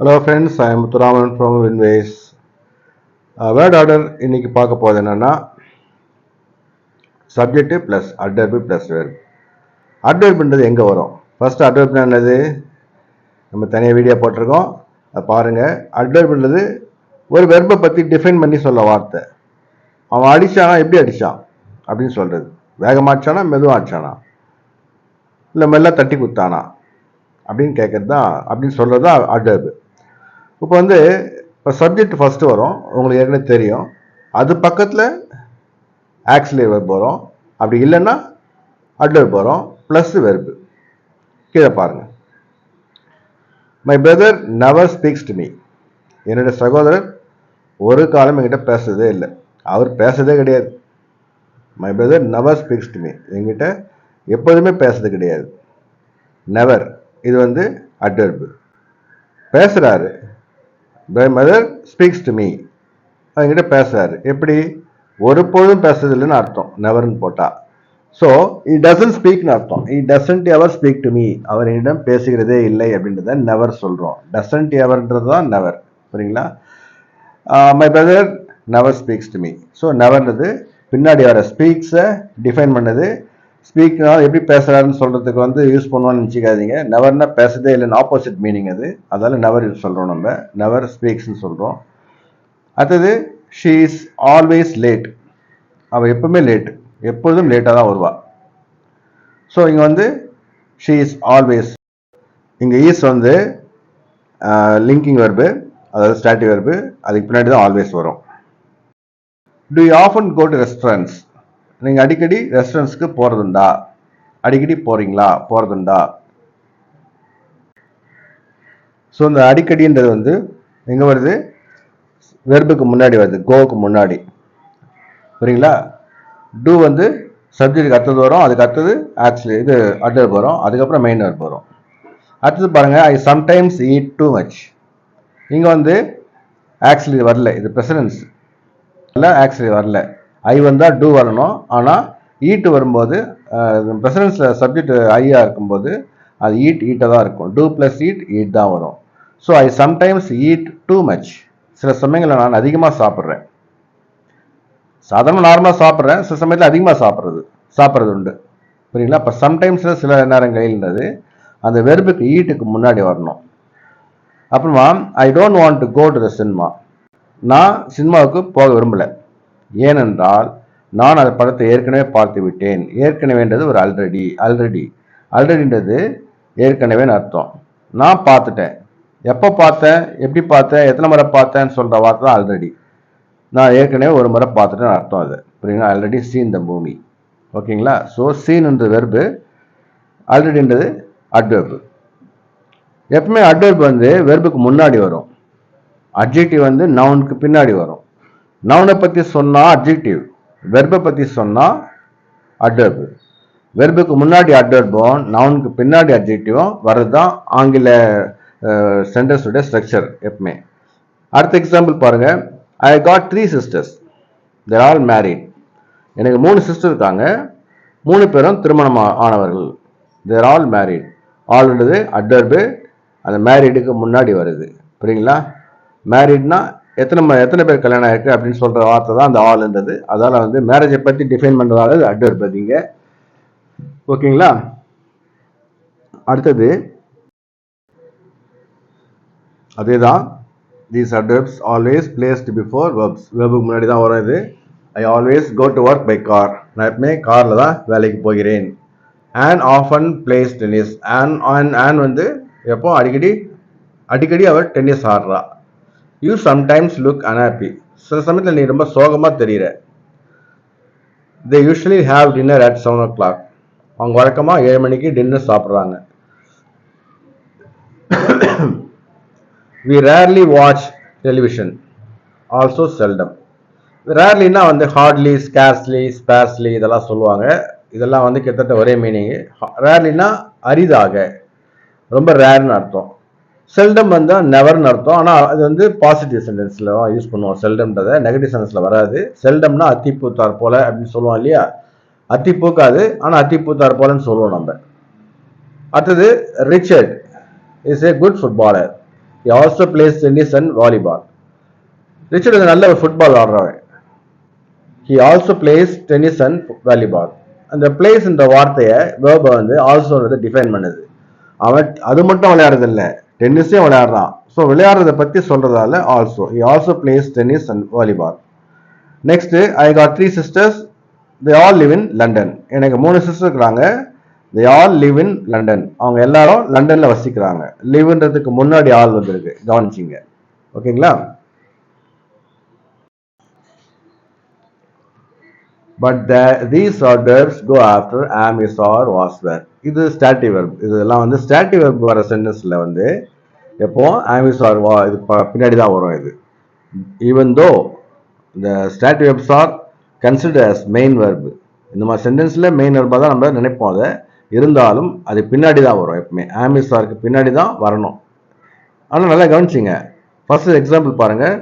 Hello friends I am Muthuraman from Winways word order இன்னைக்கு பார்க்க போகிறது என்னென்னா subject plus adverb plus verb அட்வர்புன்றது எங்கே வரும்? ஃபஸ்ட்டு அட்வர்ப்னா என்னது? நம்ம தனியாக வீடியோ போட்டிருக்கோம். அதை பாருங்கள் அட்வர்புன்றது ஒரு வெர்பை பற்றி டிஃபைன் பண்ணி சொல்ல வார்த்தை. அவன் அடித்தானா எப்படி அடிச்சான்? அப்படின்னு சொல்கிறது வேகமாக அடிச்சானா மெதுவாக அடிச்சானா? இல்லை மெல்ல தட்டி குத்தானா? அப்படின்னு கேட்குறது தான் அப்படின்னு சொல்கிறது தான் அட்வர்பு இப்போ வந்து இப்போ சப்ஜெக்ட் ஃபஸ்ட்டு வரும். உங்களுக்கு ஏற்கனவே தெரியும். அது பக்கத்தில் ஆக்சிலரி வெர்ப் வரும். அப்படி இல்லைன்னா அட்வர்ப் வரும். ப்ளஸ் வெர்பு கீழே பாருங்கள் my brother never speaks to me என்னுடைய சகோதரர் ஒரு காலம் என்கிட்ட பேசுறதே இல்லை. அவர் பேசுறதே கிடையாது. My brother never speaks to me என்கிட்ட எப்போதுமே பேசுறது கிடையாது. நெவர் இது வந்து அட்வர்பு பேசுகிறாரு my mother speaks to me அவங்ககிட்ட பேசுறாரு. எப்படி? ஒரு பொழுதும் பேசுறதில்லைன்னு அர்த்தம். நெவர்னு போட்டா. ஸோ இ டசன்ட் ஸ்பீக்னு அர்த்தம். He doesn't ever speak to me அவர் என்னிடம் பேசுகிறதே இல்லை அப்படின்றத நெவர் சொல்கிறோம் டசன்ட் எவர்ன்றது தான் நெவர் புரியுங்களா? My brother never speaks to me so நெவர்ன்றது பின்னாடி வர ஸ்பீக்ஸை டிஃபைன் பண்ணது ஸ்பீக்னால் எப்படி பேசுகிறாருன்னு சொல்கிறதுக்கு வந்து யூஸ் பண்ணுவான்னு நினச்சிக்காதீங்க. நெவர்னா பேசுறதே இல்லைன்னு ஆப்போசிட் மீனிங் அது. அதால் நெவர் சொல்கிறோம் நம்ம. நெவர் ஸ்பீக்ஸ்னு சொல்கிறோம் அடுத்தது ஷீ இஸ் ஆல்வேஸ் லேட் அவள் எப்பவுமே லேட் எப்பொழுதும் லேட்டாக தான் வருவாள் ஸோ இங்கே வந்து ஷீ இஸ் ஆல்வேஸ் இங்கே ஈஸ் வந்து லிங்கிங் வெர்பு அதாவது ஸ்டாட்டிவ் வெர்பு அதுக்கு பின்னாடி தான் ஆல்வேஸ் வரும். Do you often go to restaurants நீங்கள் அடிக்கடி ரெஸ்டாரண்ட்ஸ்க்கு போகிறதுண்டா அடிக்கடி போகிறீங்களா போகிறதுண்டா ஸோ இந்த அடிக்கடின்றது வந்து எங்கே வருது? வெர்புக்கு முன்னாடி வருது. கோவுக்கு முன்னாடி. புரியுங்களா? டூ வந்து சப்ஜெக்ட்டுக்கு அடுத்தது வரும் அதுக்கு அடுத்தது ஆக்சுவலி இது அட்வர்ப் வரும் அதுக்கப்புறம் மெயின் வெர்ப் வரும். அடுத்தது பாருங்கள் I sometimes eat too much இங்கே வந்து ஆக்சுவலி வரல. இது ப்ரெசரன்ஸ் இல்லை ஆக்சுவலி வரல. ஐ வந்தால் டூ வரணும். ஆனால் ஈட்டு வரும்போது ப்ரெசரன்ஸில் சப்ஜெக்ட் ஐயாக இருக்கும்போது அது ஈட் ஈட்டாக தான் இருக்கும். டூ ப்ளஸ் ஈட் ஈட் தான் வரும். So I sometimes eat too much சில சமயங்களில் நான் அதிகமாக சாப்பிட்றேன். சாதாரண நார்மலாக சாப்பிட்றேன். சில சமயத்தில் அதிகமாக சாப்பிட்றது சாப்பிட்றது உண்டு. புரியுங்களா இப்போ சம்டைம்ஸில் சில நேரங்களில்ன்றது அந்த வெறுப்புக்கு ஈட்டுக்கு முன்னாடி வரணும். அப்புறமா I don't want to go to the cinema நான் சினிமாவுக்கு போக விரும்பலை. ஏனென்றால் நான் அந்த படத்தை ஏற்கனவே பார்த்து விட்டேன் ஏற்கனவேன்றது ஒரு ஆல்ரெடி ஆல்ரெடி ஆல்ரெடின்றது ஏற்கனவே அர்த்தம். நான் பார்த்துட்டேன். எப்போ பார்த்தேன்? எப்படி பார்த்தேன்? எத்தனை முறை பார்த்தேன்னு சொல்கிற வார்த்தை தான் ஆல்ரெடி நான் ஏற்கனவே ஒரு முறை பார்த்துட்டேன்னு அர்த்தம் அது. புரியுங்களா ஆல்ரெடி சீன் த பூமி ஓகேங்களா? ஸோ சீன்ன்ற வெர்பு ஆல்ரெடின்றது அட்வெர்பு எப்பவுமே அட்வெர்ப் வந்து வெர்புக்கு முன்னாடி வரும். அட்ஜெக்டிவ் வந்து நவுனுக்கு பின்னாடி வரும். நவுனை பற்றி சொன்னால் அட்ஜெக்டிவ் வெர்பை பற்றி சொன்னால் அட்வெர்பு வெர்புக்கு முன்னாடி அட்வெர்பும் நவுனுக்கு பின்னாடி அப்ஜெக்டிவும் வர்றது தான் ஆங்கில சென்டென்ஸுடைய ஸ்ட்ரக்சர் எப்பவுமே. அடுத்த எக்ஸாம்பிள் பாருங்கள் I got three sisters they're all married எனக்கு மூணு சிஸ்டர் இருக்காங்க. மூணு பேரும் திருமணம் ஆ- ஆனவர்கள். தேர் ஆல் மேரிட் ஆல்ன்றது அட்வர்பு அந்த மேரிடுக்கு முன்னாடி வருது. புரியுங்களா? மேரிட்னா எத்தனை ம- எத்தனை பேர் கல்யாணம் ஆயிருக்கு அப்படின்னு சொல்ற வார்த்தை தான் அந்த ஆல்ன்றது அதால வந்து மேரேஜை பற்றி டிஃபைன் பண்றதால அட்வர்ப் பார்த்தீங்க ஓகேங்களா? அடுத்தது அதே தான் these adverbs always placed before verbs வெர்புக்கு முன்னாடி தான் வரும் இது. I always go to work by car நான் எப்பவுமே காரில் தான் வேலைக்கு போகிறேன். Ann often plays tennis Ann and Ann வந்து எப்போ அடிக்கடி அடிக்கடி அவர் டென்னிஸ் ஆடுறா. யூ சம்டைம்ஸ் லுக் அன்ஹாப்பி சில சமயத்தில் நீ ரொம்ப சோகமாக தெரியுற. They usually have dinner at seven o'clock அவங்க வழக்கமாக ஏழு மணிக்கு டின்னர் சாப்பிட்றாங்க. We rarely watch television also seldom ரேர்லினா வந்து ஹார்ட்லி ஸ்கேர்ஸ்லி ஸ்பேர்ஸ்லி இதெல்லாம் சொல்லுவாங்க. இதெல்லாம் வந்து கிட்டத்தட்ட ஒரே மீனிங் ரேர்லினா அரிதாக. ரொம்ப ரேர்னு அர்த்தம். செல்டம் வந்து நெவர்னு அர்த்தம். ஆனால் அது வந்து பாசிட்டிவ் சென்டென்ஸில் யூஸ் பண்ணுவோம். செல்டம்ன்றதை நெகட்டிவ் சென்டென்ஸில் வராது. செல்டம்னா அத்தி பூத்தார் போல அப்படின்னு சொல்லுவோம் இல்லையா? அத்தி பூக்காது ஆனால் அத்தி பூத்தார் போலன்னு சொல்லுவோம் நம்ம. அடுத்தது Richard is a good footballer he also plays tennis and volleyball Richard வந்து நல்ல ஒரு football ஆடுறவன். He also plays tennis and volleyball அந்த பிளேஸ்ன்ற வார்த்தையை வேர்பை வந்து ஆல்சோன்றது டிஃபைன் பண்ணுது. அவன் அது மட்டும் விளையாடுறதில்லை. டென்னிஸே விளையாடுறான் ஸோ விளையாடுறத பற்றி சொல்கிறதால also he also plays tennis and volleyball next I got three sisters they all live in London எனக்கு மூணு சிஸ்டர் இருக்கிறாங்க. They all live in London அவங்க எல்லாரும் லண்டனில் வசிக்கிறாங்க. லிவ்ன்றதுக்கு முன்னாடி ஆள் வந்திருக்கு. கவனிச்சிங்க. ஓகேங்களா? But the these orders go after am is are was were இது ஸ்டாட்டிவ் வெர்ப் இதெல்லாம் வந்து ஸ்டாட்டிவ் வெர்ப் வர சென்டென்ஸில் வந்து எப்போ? ஆம் ஆர் வா இது பின்னாடி தான் வரும் இது. ஈவன் தோ இந்த stative verbs are consider as main verb இந்த மாதிரி சென்டென்ஸில் மெயின் வெர்பாக தான் நம்ம நினைப்போம் அதை. இருந்தாலும் அது பின்னாடி தான் வரும் எப்பவுமே. ஆமிஸ் ஆருக்கு பின்னாடி தான் வரணும். ஆனால் நல்லா கவனிச்சிங்க. ஃபர்ஸ்ட் எக்ஸாம்பிள் பாருங்கள்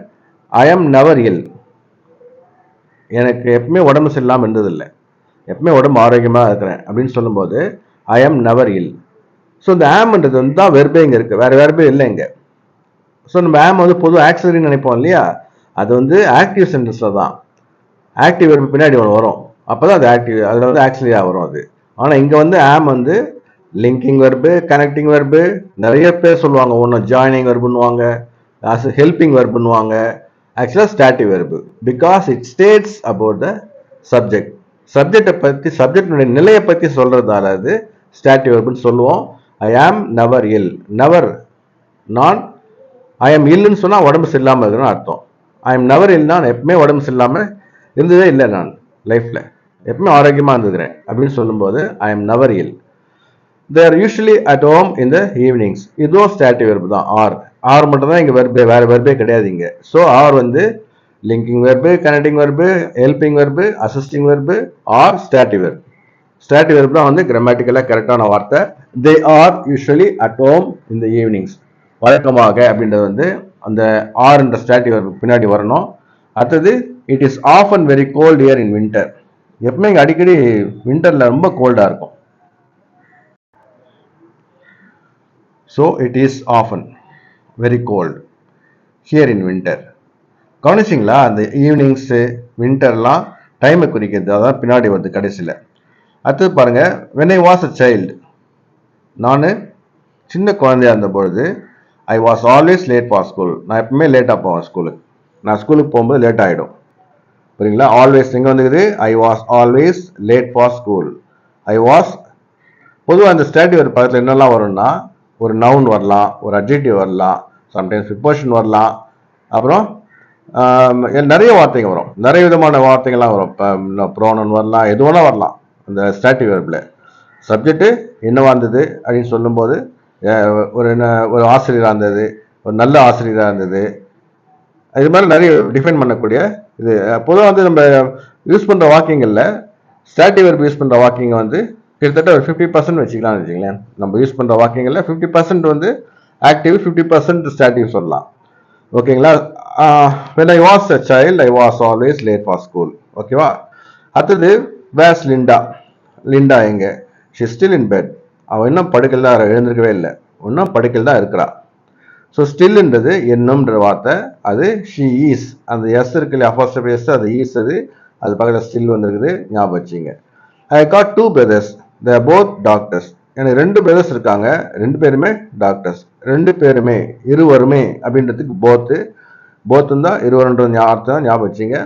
ஐ எம் நவர் இல் எனக்கு எப்பவுமே உடம்பு சரியில்லாமல் இருந்ததில்லை. எப்பவுமே உடம்பு ஆரோக்கியமாக இருக்கிறேன் அப்படின்னு சொல்லும்போது ஐ am நவர் இல் ஸோ இந்த ஆம்ன்றது வந்து தான் வெர்பே இங்கே இருக்குது வேறு வெர்பே இல்லை இங்கே. ஸோ நம்ம ஆம் வந்து பொது ஆக்சரின்னு நினைப்போம் இல்லையா? அது வந்து ஆக்டிவ் சென்டென்ஸில் தான். ஆக்டிவ் வெர்பு பின்னாடி ஒன்று வரும். அப்போ தான் அது ஆக்டிவ் அதில் வந்து ஆக்சிலரியாக வரும் அது. ஆனால் இங்கே வந்து ஆம் வந்து லிங்கிங் வெர்பு கனெக்டிங் வெர்பு நிறைய பேர் சொல்லுவாங்க. ஒன்று ஜாயினிங் வெர்புன்னுவாங்க ஹெல்பிங் வெர்புன்னுவாங்க ஆக்சுவலாக ஸ்டாட்டிவ் verb because it states about the subject சப்ஜெக்டை பற்றி சப்ஜெக்டினுடைய நிலையை பற்றி சொல்கிறதால அது ஸ்டாட்டிவ் வெர்புன்னு சொல்லுவோம். ஐ ஆம் நவர் இல் நவர் நான் ஐ எம் இல்லைன்னு சொன்னால் உடம்பு சரியில்லாமல் இருக்குன்னு அர்த்தம். ஐ எம் நவர் இல் நான் எப்பவுமே உடம்பு சரியில்லாமல் இருந்ததே இல்லை நான் லைஃப்பில் எப்பவுமே ஆரோக்கியமாக இருந்துக்கிறேன் அப்படின்னு சொல்லும்போது I am never ill they're usually at home in the evenings இதுவும் ஸ்டாட்டிவ் வெர்பு தான். ஆர் ஆர் மட்டும் தான் இங்கே வெர்பே வேறு வெர்பே கிடையாது இங்கே. ஸோ ஆர் வந்து linking verb connecting verb helping verb assisting verb are stative verb stative verb தான் வந்து கிராமட்டிக்கலாக கரெக்டான வார்த்தை. They are usually at home இந்த ஈவினிங்ஸ் வழக்கமாக அப்படின்றது வந்து அந்த ஆர் என்ற ஸ்டாட்டிவ் பின்னாடி வரணும். அடுத்தது it is often very cold here in winter எப்பவுமே இங்கே அடிக்கடி வின்டரில் ரொம்ப கோல்டாக இருக்கும். So it is often very cold here in winter கவனிச்சிங்களா? அந்த ஈவினிங்ஸு வின்டர்லாம் டைமை குறிக்கிறது. அதான் பின்னாடி வருது கடைசியில். அடுத்தது பாருங்க when I was a child நான் சின்ன குழந்தையா இருந்த பொழுது I was always late for school நான் எப்பவுமே லேட்டாக போவேன் ஸ்கூலுக்கு நான் ஸ்கூலுக்கு போகும்போது லேட் ஆகிடும் புரியுங்களா? ஆல்வேஸ் எங்கே வந்துக்குது? I was always late for school I was பொதுவாக அந்த ஸ்டாட்டி ஒரு பக்கத்தில் என்னெல்லாம் வரும்னா ஒரு நவுன் வரலாம் ஒரு அட்ஜெக்டிவ் வரலாம் சம்டைம்ஸ் ப்ரிப்போஷன் வரலாம். அப்புறம் நிறைய வார்த்தைங்க வரும். நிறைய விதமான வார்த்தைகள்லாம் வரும். இப்போ ப்ரோனன் வரலாம் எது வேணா வரலாம். அந்த ஸ்டாட்டிவ் வேர்பில் சப்ஜெக்ட்டு என்னவாக இருந்தது அப்படின்னு சொல்லும்போது ஒரு என்ன- ஒரு ஆசிரியராக இருந்தது ஒரு நல்ல ஆசிரியராக இருந்தது. இது மாதிரி நிறைய டிஃபைன் பண்ணக்கூடிய இது. பொதுவாக வந்து நம்ம யூஸ் பண்ணுற வாக்கிங்கில் ஸ்டாட்டிவ் வெர்ப் யூஸ் பண்ணுற வாக்கிங் வந்து கிட்டத்தட்ட ஒரு ஃபிஃப்டி பர்சன்ட் வச்சுக்கலாம்னு வச்சுங்களேன் நம்ம யூஸ் பண்ணுற வாக்கிங்கில் ஃபிஃப்டி பர்சன்ட் வந்து ஆக்டிவ் ஃபிஃப்டி பர்சன்ட் ஸ்டாட்டிவ் சொல்லலாம். ஓகேங்களா? When I was a child I was always late for school ஓகேவா? அடுத்தது வேஸ் லிண்டா லிண்டா எங்க? ஷி ஸ்டில் இன் பெட் அவள் இன்னும் படுக்கையில் தான் எழுந்திருக்கவே இல்லை. இன்னும் படுக்கையில் தான் இருக்கிறா. ஸோ ஸ்டில்ன்றது என்னும்ன்ற வார்த்தை. அது ஷி ஈஸ் அந்த எஸ் இருக்கு இல்லையா ஃபர்ஸ்ட் எஸ் அது ஈஸ் அது. அது பக்கத்தில் ஸ்டில் வந்திருக்குது. ஞாபகம் வச்சுங்க I got two brothers the both doctors எனக்கு ரெண்டு பிரதர்ஸ் இருக்காங்க. ரெண்டு பேருமே டாக்டர்ஸ் ரெண்டு பேருமே இருவருமே அப்படின்றதுக்கு போத்து போத்துன்னு தான் இருவருன்ற அர்த்தம் ஞாபகம் வச்சுங்க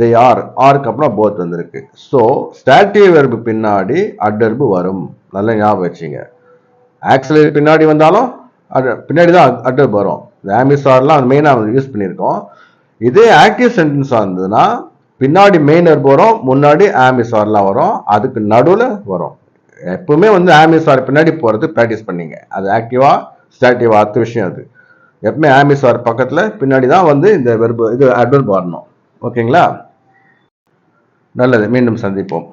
தே ஆர் ஆருக்கு அப்புறம் போத் வந்திருக்கு. ஸோ ஸ்டாட்டிவ் வெர்பு பின்னாடி அட்வெர்பு வரும். நல்லா ஞாபகம் வச்சுங்க. ஆக்சிலரி பின்னாடி வந்தாலும் பின்னாடி தான் அட்வெர்ப் வரும். இந்த ஆமிசார்லாம் அது மெயினாக யூஸ் பண்ணியிருக்கோம். இதே ஆக்டிவ் சென்டென்ஸாக இருந்ததுன்னா பின்னாடி மெயின் வெர்ப் வரும் முன்னாடி ஆமிசார்லாம் வரும் அதுக்கு நடுவில் வரும். எப்பவுமே வந்து ஆமிசார் பின்னாடி போகிறது ப்ராக்டிஸ் பண்ணிங்க. அது ஆக்டிவாக ஸ்டாட்டிவாக அடுத்த விஷயம் அது. எப்பவுமே ஆமிசார் பக்கத்தில் பின்னாடி தான் வந்து இந்த வெர்பு இது அட்வெர்ப் வரணும். ஓகேங்களா? நல்லது மீண்டும் சந்திப்போம்.